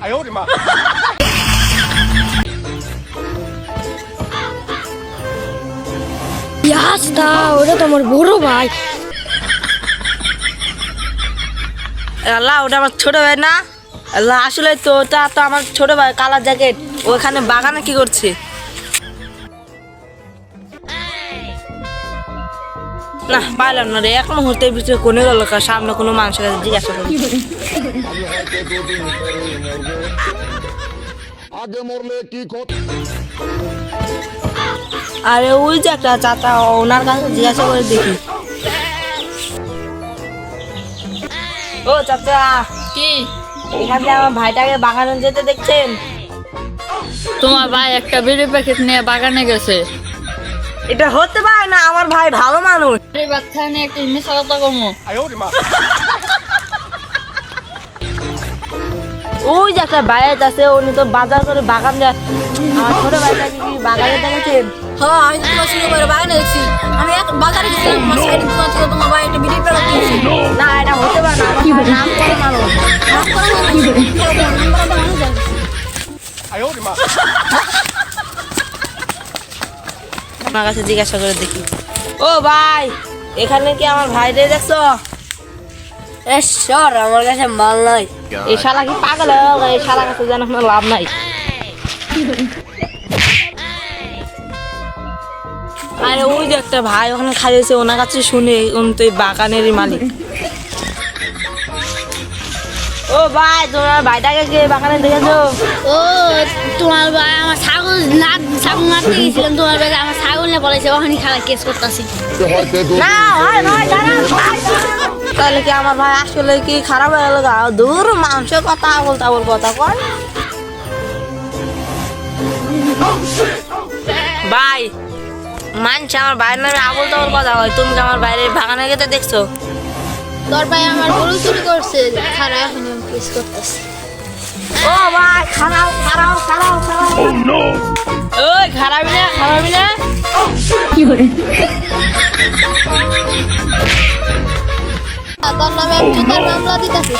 哎呦我的妈！ ইয়াস্তা ওটা তো আমার বড় ভাই আল্লাহ ওটা আমার ছোট ভাই না আল্লাহ আসলে তো ওটা তো আমার ছোট ভাই কালার জ্যাকেট ওখানে বাগানে কি করছে না পাইলাম না রে। এক মুহূর্তের ভিতরে কোনে গেল সামনে কোনো মানুষের কাছে জিজ্ঞাসা করি। আগে মরলে কি আরে ওই যে একটা চাচা ওনার কাছে জিজ্ঞাসা করে দেখি। ও চাচা কি? এখান থেকে আমার ভাইটাকে বাগানে যেতে দেখছেন? তোমার ভাই একটা বিড়ি প্যাকেট নিয়ে বাগানে গেছে। এটা হতে পারে না আমার ভাই ভালো মানুষ এই বাচ্চা নিয়ে একটা ইংলিশ কথা ওই যে একটা বাইরে আছে উনি তো বাজার করে বাগান যায় আমার ছোট কি বাগানে দেখেছেন আমি করে আমি বাজারে তোমার না এটা হতে পারে না নাম করে মানুষ নাম করে মানুষ আমার কাছে জিজ্ঞাসা করে দেখি। ও ভাই, এখানে কি আমার ভাই রে দেখছ? এ সর, আমার কাছে মাল নাই। এই শালা কি পাগল এই শালা কাছে যেন কোনো লাভ নাই। আরে ওই যে একটা ভাই ওখানে খাইয়েছে ওনার কাছে শুনে উনি তো বাগানেরই মালিক। ও ভাই, তোমার ভাইটাকে কে বাগানে দেখেছ? ও, তোমার ভাই আমার ছাগল না ছাগল মারতে গেছিলাম তোমার ভাই না বলেছে ওখানে খারাপ কেস করতেছি। তাহলে কি আমার ভাই আসলে কি খারাপ হয়ে গেল দূর মানুষের কথা বলতে বল কথা কয়। ভাই মানছে আমার ভাইয়ের নামে আবল তাবল কথা হয় তুমি আমার বাইরের বাগানে গেতে দেখছ? তোর ভাই আমার গরু চুরি করছে খারাপ এখন কেস করতেছি। ও ভাই খারাপ খারাপ খারাপ খারাপ। ওই খারাপই না খারাপই না। তোর নামে জুতার মামলা দিতেছি।